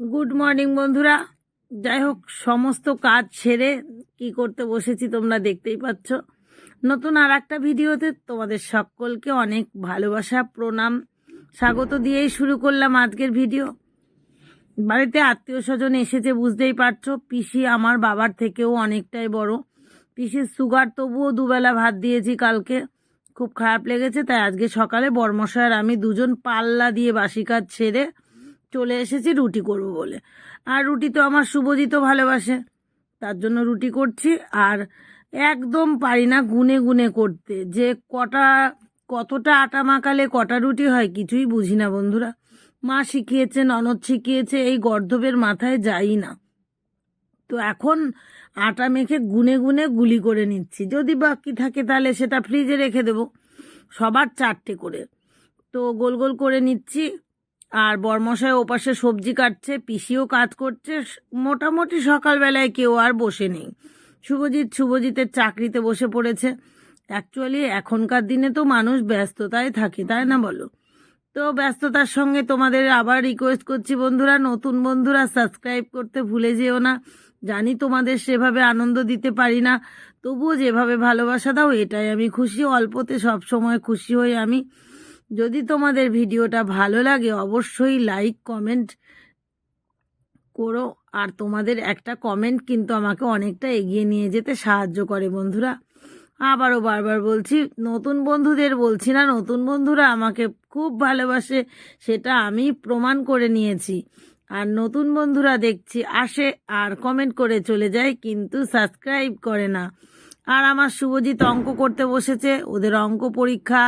Good morning বন্ধুরা। যাই হোক সমস্ত কাজ ছেড়ে কি করতে বসেছি তোমরা দেখতেই পাচ্ছ। নতুন আর একটা ভিডিওতে তোমাদের সকলকে অনেক ভালোবাসা, প্রণাম। স্বাগত দিয়েই শুরু করলাম আজকের ভিডিও। বাড়িতে আত্মীয় স্বজন এসেছে, বুঝতেই পারছ। পিসি আমার বাবার থেকেও অনেকটাই বড়। পিসির সুগার তবুও দুবেলা ভাত দিয়েছি কালকে। খুব খারাপ লেগেছে, তাই আজকে সকালে বর্মশার আমি দুজন পাল্লা দিয়ে বাসি কাজ ছেড়ে চলে এসেছি রুটি করব বলে। আর রুটি তো আমার শুভজিৎ ভালোবাসে। তার জন্য রুটি করছি আর একদম পারি না গুনে গুনে করতে। যে কটা, কতটা আটা মাখালে কটা রুটি হয় কিছুই বুঝি না বন্ধুরা। মা শিখিয়েছে, ননদ শিখিয়েছে, এই গর্ধবের মাথায় যাই না। তো এখন আটা মেখে গুনে গুনে গুলি করে নিচ্ছি। যদি বাকি থাকে তাহলে সেটা ফ্রিজে রেখে দেবো। সবার চারটে করে। তো গোল গোল করে নিচ্ছি। আর বরমশাই ওপাশে সবজি কাটছে, পিসিও কাজ করছে। মোটামুটি সকালবেলায় কেউ আর বসে নেই। শুভজিৎ শুভজিতের চাকরিতে বসে পড়েছে। অ্যাকচুয়ালি এখনকার দিনে তো মানুষ ব্যস্ততায় থাকে, তাই না বলো? তো ব্যস্ততার সঙ্গে তোমাদের আবার রিকোয়েস্ট করছি বন্ধুরা, নতুন বন্ধুরা সাবস্ক্রাইব করতে ভুলে যেও না। জানি তোমাদের সেভাবে আনন্দ দিতে পারি না, তবুও যেভাবে ভালোবাসা দাও, এটাই আমি খুশি। অল্পতে সব সময় খুশি হই আমি। যদি তোমাদের ভিডিওটা ভালো লাগে, অবশ্যই লাইক কমেন্ট করো। আর তোমাদের একটা কমেন্ট কিন্তু আমাকে অনেকটা এগিয়ে নিয়ে যেতে সাহায্য করে বন্ধুরা। আবারও বারবার বলছি, নতুন বন্ধুদের বলছি না, নতুন বন্ধুরা আমাকে খুব ভালোবাসে, সেটা আমি প্রমাণ করে নিয়েছি। আর নতুন বন্ধুরা দেখছি, আসে আর কমেন্ট করে চলে যায়, কিন্তু সাবস্ক্রাইব করে না। আর আমার শুভজিৎ অঙ্ক করতে বসেছে, ওদের অঙ্ক পরীক্ষা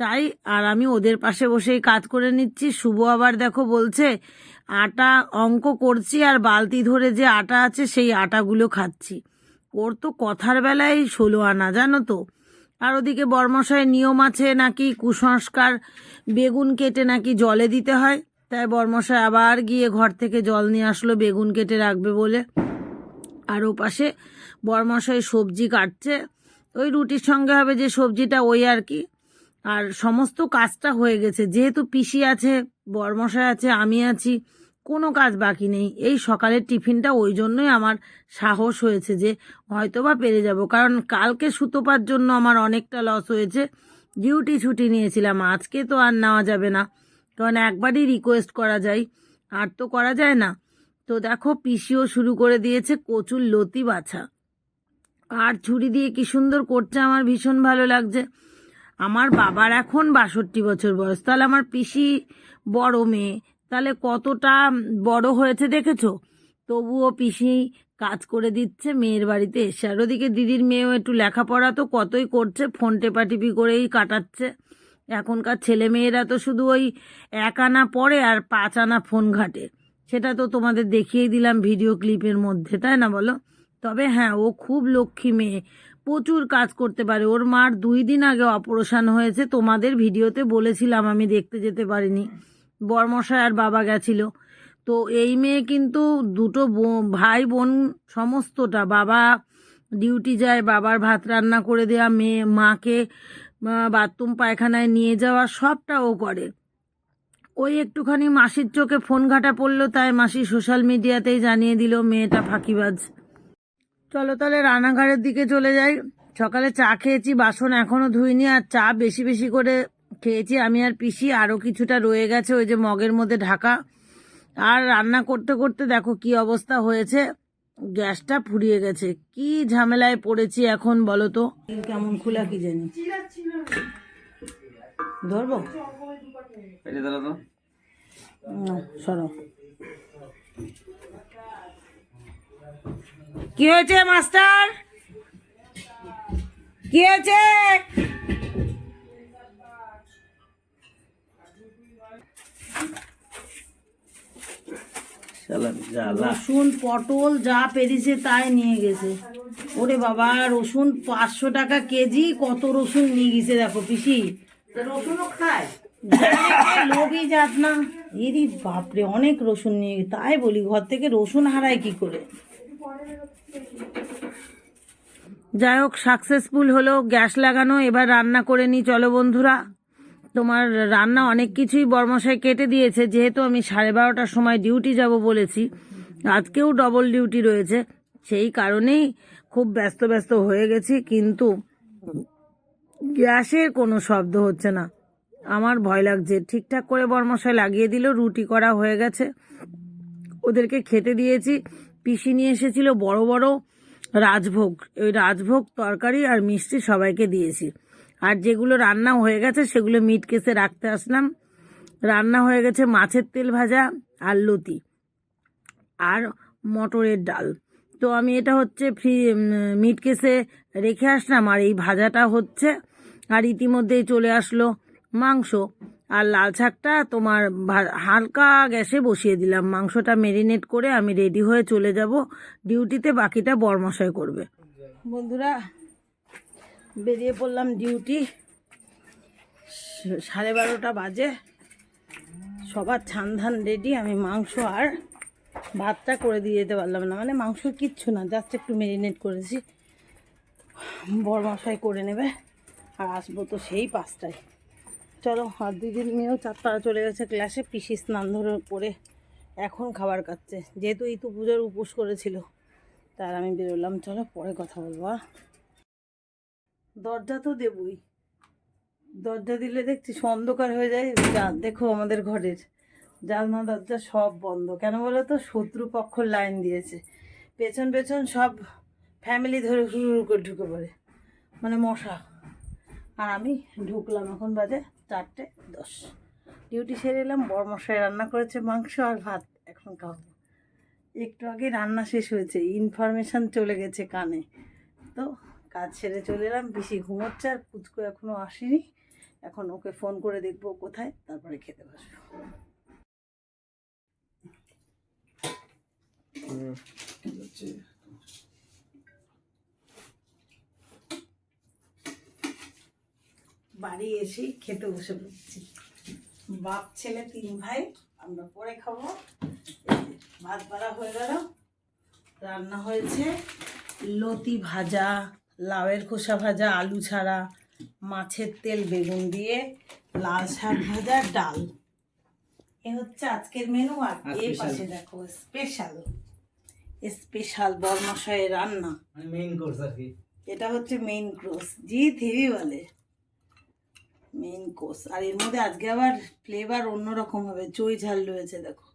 তাই, আর আমি ওদের পাশে বসেই কাজ করে নিচ্ছি। শুভ আবার দেখো বলছে, আটা অঙ্ক করছি আর বালতি ধরে যে আটা আছে সেই আটাগুলো খাচ্ছি। ওর তো কথার বেলায় ষোলো আনা, জানো তো। আর ওদিকে বর্মশায় নিয়ম আছে নাকি কুসংস্কার, বেগুন কেটে নাকি জলে দিতে হয়? তাই বর্মশায় আবার গিয়ে ঘর থেকে জল নিয়ে আসলো, বেগুন কেটে রাখবে বলে। আর ও পাশে বরমশাই সবজি কাটছে। ওই রুটির সঙ্গে হবে যে সবজিটা ওই আর কি। আর সমস্ত কাজটা হয়ে গেছে। যেহেতু পিসি আছে, বরমশাই আছে, আমি আছি, কোনো কাজ বাকি নেই। এই সকালের টিফিনটা ওই জন্যই আমার সাহস হয়েছে যে হয়তো বা পেরে যাব। কারণ কালকে সুতোপার জন্য আমার অনেকটা লস হয়েছে। ডিউটি ছুটি নিয়েছিলাম, আজকে তো আর নেওয়া যাবে না। কারণ একবারই রিকোয়েস্ট করা যায়। আর তো করা যায় না। তো দেখো, পিসিও শুরু করে দিয়েছে কচুর লতি বাছা। আর ছুরি দিয়ে কি সুন্দর করছে, আমার ভীষণ ভালো লাগছে। আমার বাবার এখন বাষট্টি বছর বয়স। তাহলে আমার পিসি বড় মেয়ে। তাহলে কতটা বড় হয়েছে দেখেছ? তবুও পিসি কাজ করে দিচ্ছে, মেয়ের বাড়িতে এসে। আর ওদিকে দিদির মেয়েও একটু লেখাপড়া তো কতই করছে, ফোন টেপাটিপি করেই কাটাচ্ছে। এখনকার ছেলে মেয়েরা তো শুধু ওই এক আনা পড়ে আর পাঁচ আনা ফোন ঘাটে। সেটা তো তোমাদের দেখিয়ে দিলাম ভিডিও ক্লিপের মধ্যে, তাই না বলো? তবে হ্যাঁ ও খুব লক্ষ্মী মেয়ে। প্রচুর কাজ করতে পারে। ওর মার দুই দিন আগে অপারেশন হয়েছে, তোমাদের ভিডিওতে বলেছিলাম, আমি দেখতে যেতে পারিনি। বর্মশায় আর বাবা গেছিল। তো এই মেয়ে কিন্তু দুটো ভাই বোন সমস্তটা, বাবা ডিউটি যায়, বাবার ভাত রান্না করে দেওয়া মেয়ে, মাকে বাথরুম, পায়খানায় নিয়ে যাওয়া, সবটা ও করে। ওই একটুখানি মাসির চোখে ফোন ঘাটা পড়ল, তাই মাসি সোশ্যাল মিডিয়াতেই জানিয়ে দিল, মেয়েটা ফাঁকিবাজ। চলো তাহলে রান্নাঘরের দিকে চলে যাই। সকালে চা খেয়েছি বাসন এখনও ধুইনি আর চা বেশি বেশি করে খেয়েছি। আমি আর পিসি আরও কিছুটা রয়ে গেছে ওই যে মগের মধ্যে ঢাকা। আর রান্না করতে করতে দেখো কি অবস্থা হয়েছে। গ্যাসটা ফুরিয়ে গেছে। কি ঝামেলায় পড়েছি এখন বলো তো? কেমন খোলা কি জানি? ধরবো? সরো। কি হয়েছে মাস্টার? কি হয়েছে? রসুন পটল যা পেরিছে তাই নিয়ে গেছে। ওরে বাবা রসুন পাঁচশো টাকা কেজি কত রসুন নিয়ে গেছে দেখো পিসি। রসুনও খায়? যাত না। এরই বাপরে অনেক রসুন নিয়ে তাই বলি ঘর থেকে রসুন হারায় কি করে? যাই হোক সাকসেসফুল হলো, গ্যাস লাগানো, এবার রান্না করে নিই চলো বন্ধুরা, তোমার রান্না অনেক কিছুই বর্মশাই কেটে দিয়েছে। যেহেতু আমি সাড়ে বারোটার সময় ডিউটি যাব বলেছি, আজকেও ডবল ডিউটি রয়েছে। সেই কারণেই খুব ব্যস্ত ব্যস্ত হয়ে গেছি, কিন্তু গ্যাসের কোনো শব্দ হচ্ছে না। আমার ভয় লাগছে। ঠিকঠাক করে বর্মশাই লাগিয়ে দিল, রুটি করা হয়ে গেছে। ওদেরকে খেতে দিয়েছি। পিসি নিয়ে এসেছিল বড় বড় রাজভোগ। ওই রাজভোগ তরকারি আর মিষ্টি সবাইকে দিয়েছি। আর যেগুলো রান্না হয়ে গেছে, সেগুলো মিট কেসে রাখতে আসলাম। রান্না হয়ে গেছে মাছের তেল ভাজা আর লতি আর মটরের ডাল। তো আমি এটা হচ্ছে ফ্রি মিট কেসে রেখে আসলাম। আর এই ভাজাটা হচ্ছে, আর ইতিমধ্যেই চলে আসলো মাংস। আর লাল শাকটা তোমার হালকা গ্যাসে বসিয়ে দিলাম। মাংসটা মেরিনেট করে আমি রেডি হয়ে চলে যাব। ডিউটিতে বাকিটা বরমশাই করবে। বন্ধুরা, বেরিয়ে পড়লাম ডিউটি। সাড়ে বারোটা বাজে। সবার ছান ধান রেডি আমি মাংস আর ভাতটা করে দিয়ে যেতে পারলাম না। মানে মাংস কিচ্ছু না জাস্ট একটু মেরিনেট করেছি। বড় মশাই করে নেবে। আর আসব তো সেই পাঁচটায়। চলো, আর দিদির মেয়েও চারটা চলে গেছে ক্লাসে পিসি স্নান ধরে করে এখন খাবার খাচ্ছে যেহেতু ইতু পুজোর উপোস করেছিল, তার আমি বেরোলাম। চলো, পরে কথা বলব? দরজা তো দেবই। দরজা দিলে দেখছি অন্ধকার হয়ে যায়। দেখো আমাদের ঘরের জানলা, দরজা সব বন্ধ। কেন বলো তো? শত্রুপক্ষ লাইন দিয়েছে। পেছন পেছন সব ফ্যামিলি ধরে হুড় করে ঢুকে পড়ে। মানে মশা। আর আমি ঢুকলাম, এখন বাজে চারটে দশ। ডিউটি সেরে এলাম বড় মশাই রান্না করেছে মাংস আর ভাত এখন খাব। একটু আগে রান্না শেষ হয়েছে, ইনফরমেশান চলে গেছে কানে। তো কাজ সেরে চলে এলাম বেশি ঘুমোচ্ছে আর পুচকু এখনও আসেনি। এখন ওকে ফোন করে দেখব কোথায়, তারপরে খেতে বসবো। বাড়ি এসেই খেতে বসে পড়ছি। বাপ ছেলে তিন ভাই আমরা পরে খাব। ভাত বাড়া হয়ে গেল রান্না হয়েছে লতি ভাজা লাউয়ের খোসা ভাজা আলু ছাড়া মাছের তেল বেগুন দিয়ে লাল শাক ভাজা ডাল। এ হচ্ছে আজকের মেনু আর এই পাশে দেখো স্পেশাল স্পেশাল বরমশাইয়ের রান্না। মানে মেইন কোর্স আর কি। এটা হচ্ছে মেইন কোর্স জি থিবি বলে। মেইন কোর্স আর এর মধ্যে আজকে আবার ফ্লেভার অন্যরকম হবে। চই ঝাল রয়েছে দেখো।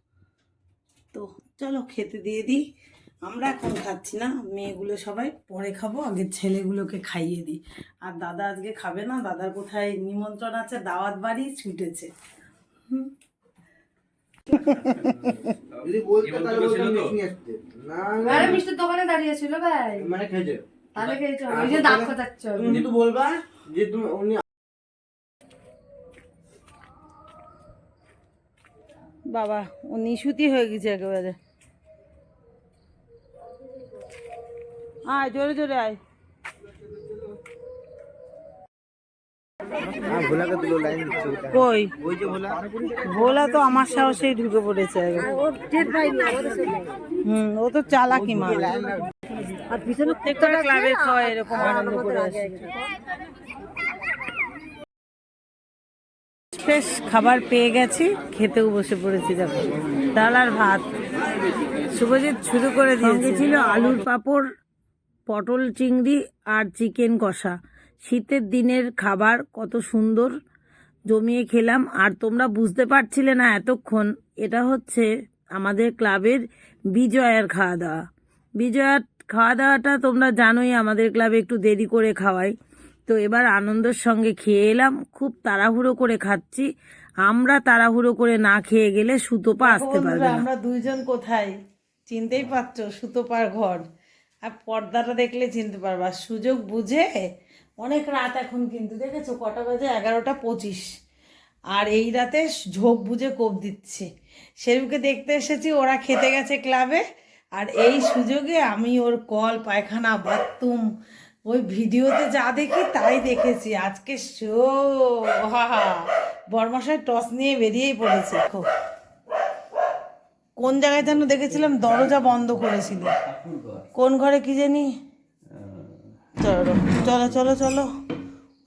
তো চলো খেতে দিয়ে দিই। আমরা এখন খাচ্ছি না মেয়েগুলো সবাই। পরে খাব আগে ছেলেগুলোকে খাইয়ে দিই। আর দাদা আজকে খাবে না দাদার কোথায় নিমন্ত্রণ আছে? দাওয়াত বাড়ি ছুটেছে। যদি বলতে তাহলে বলতাম মিষ্টি নিয়ে আসতে। না না আরে মিষ্টির দোকানে দাঁড়িয়ে ছিল ভাই। মানে খেয়েছে। তাহলে খেয়েছো। ওই যে দাঁত খোঁচাচ্ছ। তুমি বলবা যে তুমি বাবা ও নিশুতি হয়ে গেছে একেবারে। আয় জোরে জোরে আয়। ওইটা। কই? ভোলা। ভোলা তো আমার সাহসেই ঢুকে পড়েছে হুম ও তো চালাকি মাল আর পিছনে প্রত্যেকটা ক্লাবে খাওয়া এরকম আনন্দ করে আসে বেশ খাবার পেয়ে গেছি, খেতেও বসে পড়েছি দেখো। ডাল আর ভাত। শুভজিৎ শুরু করে দিয়েছে। ছিল আলুর পাঁপড়, পটল চিংড়ি আর চিকেন কষা। শীতের দিনের খাবার কত সুন্দর জমিয়ে খেলাম, আর তোমরা বুঝতে পারছিলে না এতক্ষণ, এটা হচ্ছে আমাদের ক্লাবের বিজয়ার খাওয়া দাওয়া। বিজয়ার খাওয়া দাওয়াটা তোমরা জানোই, আমাদের ক্লাবে একটু দেরি করে খাওয়াই তো এবার আনন্দের সঙ্গে খেয়ে এলাম। খুব তাড়াহুড়ো করে খাচ্ছি। আমরা তাড়াহুড়ো করে না খেয়ে গেলে সুতোপা আসতে পারবে আমরা দুইজন কোথায়? চিনতেই পারছ সুতোপার ঘর। আর পর্দাটা দেখলে চিনতে পারবা। সুযোগ বুঝে অনেক রাত এখন কিন্তু দেখেছ? কটা বাজে? এগারোটা পঁচিশ। আর এই রাতে ঝোঁক বুঝে কোপ দিচ্ছে। সেরুকে দেখতে এসেছি ওরা খেতে গেছে ক্লাবে। আর এই সুযোগে আমি ওর কল পায়খানা বাথরুম ওই ভিডিওতে যা দেখি তাই দেখেছি আজকে শো হা হা বর্মশাই টস নিয়ে বেরিয়েই পড়েছে খুব। কোন জায়গায় যেন দেখেছিলাম দরজা বন্ধ করেছিল। কোন ঘরে কি জানি? চলো চলো চলো চলো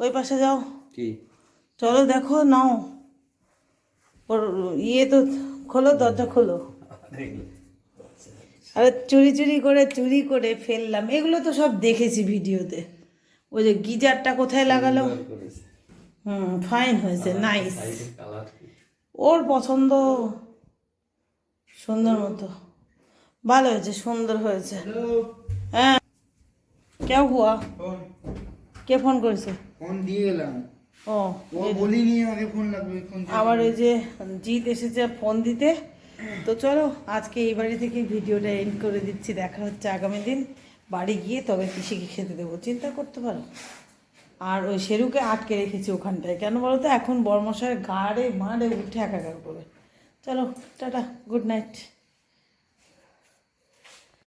ওই পাশে যাও। চলো দেখো নাও। ওর ইয়ে তো খোলো দরজা খোলো। আরে চুরি চুরি করে চুরি করে ফেললাম। এগুলো তো সব দেখেছি ভিডিওতে। ওই যে গিজারটা কোথায় লাগালো? হুম ফাইন হয়েছে নাইস ওর পছন্দ সুন্দর মতো। ভালো হয়েছে সুন্দর হয়েছে। হ্যাঁ। কেউ হুয়া? কে ফোন করেছে? ফোন দিয়ে গেলাম ও বলিনি আমাকে ফোন লাগবে আবার ওই যে জিৎ এসেছে ফোন দিতে। তো চলো, আজকে এই বাড়ি থেকে ভিডিওটা এন্ড করে দিচ্ছি, দেখা হচ্ছে আগামী দিন। বাড়ি গিয়ে তবে পিসিকে খেতে দেবো, চিন্তা করতে পারো। আর ওই সেরুকে আটকে রেখেছি ওখানটায়, কেন বলো তো? এখন বর্মশায় গাড়ে মারে উঠে একাকার করবে চলো, টাটা গুড নাইট